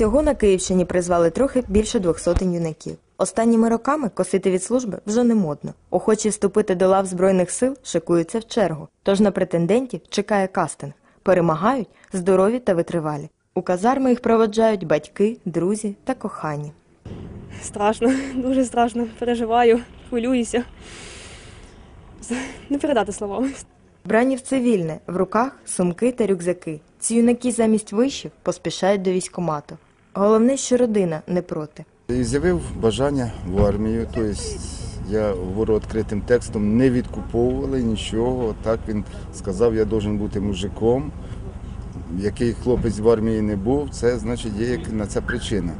Всього на Київщині призвали трохи більше двох сотень юнаків. Останніми роками косити від служби вже не модно. Охочі вступити до лав Збройних сил шикуються в чергу. Тож на претендентів чекає кастинг. Перемагають здорові та витривалі. У казарми їх проводжають батьки, друзі та кохані. Страшно, дуже страшно. Переживаю, хвилююся. Не передати словами. Вбрані в цивільне, в руках сумки та рюкзаки. Ці юнаки замість вишів поспішають до військкомату. Головне, що родина не проти. І з'явив бажання в армію. Тобто я говорю відкритим текстом, не відкуповували нічого. Так він сказав, я должен бути мужиком. Який хлопець в армії не був, це значить є як- на це причина.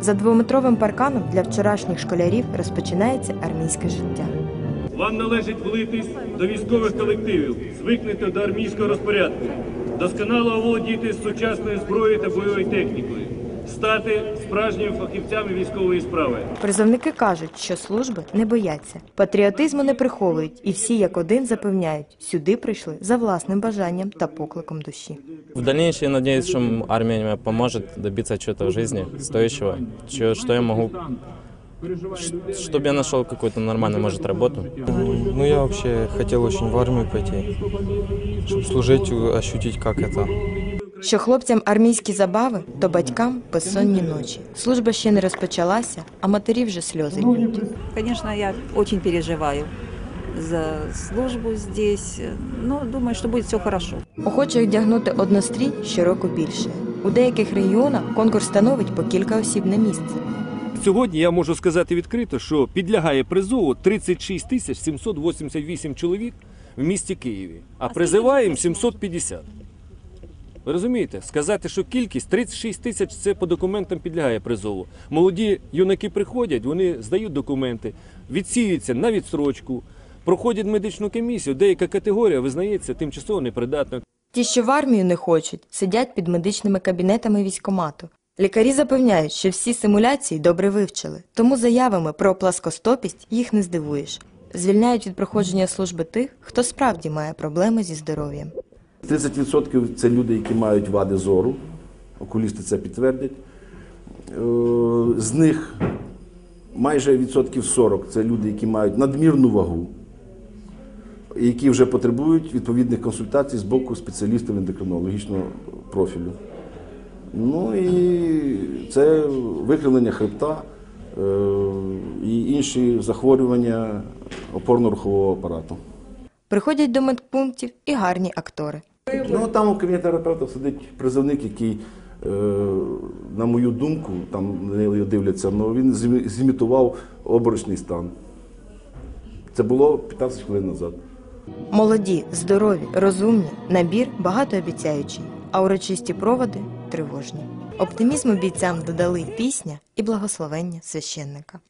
За двометровим парканом для вчорашніх школярів розпочинається армійське життя. Вам належить влитись до військових колективів, звикнути до армійського розпорядку, досконало оволодіти сучасною зброєю та бойовою технікою, стати справжніми фахівцями військової справи. Призовники кажуть, що служби не бояться, патріотизму не приховують, і всі як один запевняють, сюди прийшли за власним бажанням та покликом душі. В дальнейшем, я надеюсь, что армия мне поможет добиться чего-то в жизни стоящего, чё- что я могу, чтобы я нашел какую-то нормальную, может, работу. Ну, я вообще хотел очень в армию пойти, чтобы служить, у- ощутить, как это. Що хлопцям армійські забави, то батькам безсонні ночі. Служба ще не розпочалася, а матері вже сльози льють. Конечно, я очень переживаю за службу здесь. Но думаю, что будет все хорошо. Охоче одягнути однострій щороку більше. У деяких регіонах конкурс становить по кілька осіб на місце. Сьогодні я можу сказати відкрито, що підлягає призову 36 тисяч 788 чоловік в місті Києві, а призиваємо 750. Ви розумієте? Сказати, що кількість 36 тисяч це по документам підлягає призову. Молоді юнаки приходять, вони здають документи, відсіюються на відстрочку, проходять медичну комісію, деяка категорія визнається тимчасово непридатною. Ті, що в армію не хочуть, сидять під медичними кабінетами військкомату. Лікарі запевняють, що всі симуляції добре вивчили, тому заявами про пласкостопість їх не здивуєш. Звільняють від проходження служби тих, хто справді має проблеми зі здоров'ям. 30% це люди, які мають вади зору, окулісти це підтвердять. Е, З них майже відсотків 40 це люди, які мають надмірну вагу, які вже потребують відповідних консультацій з боку спеціалістів ендокринологічного профілю. Ну і це викривлення хребта е, і інші захворювання опорно-рухового апарату. Приходять до медпунктів і гарні актори. Ну там у кабінеті терапевта сидить призовник, який, е, на мою думку, там не його дивляться, але він зімітував оборочний стан. Це було 15 хвилин назад. Молоді, здорові, розумні, набір багатообіцяючий, а урочисті проводи тривожні. Оптимізму бійцям додали пісня і благословення священника.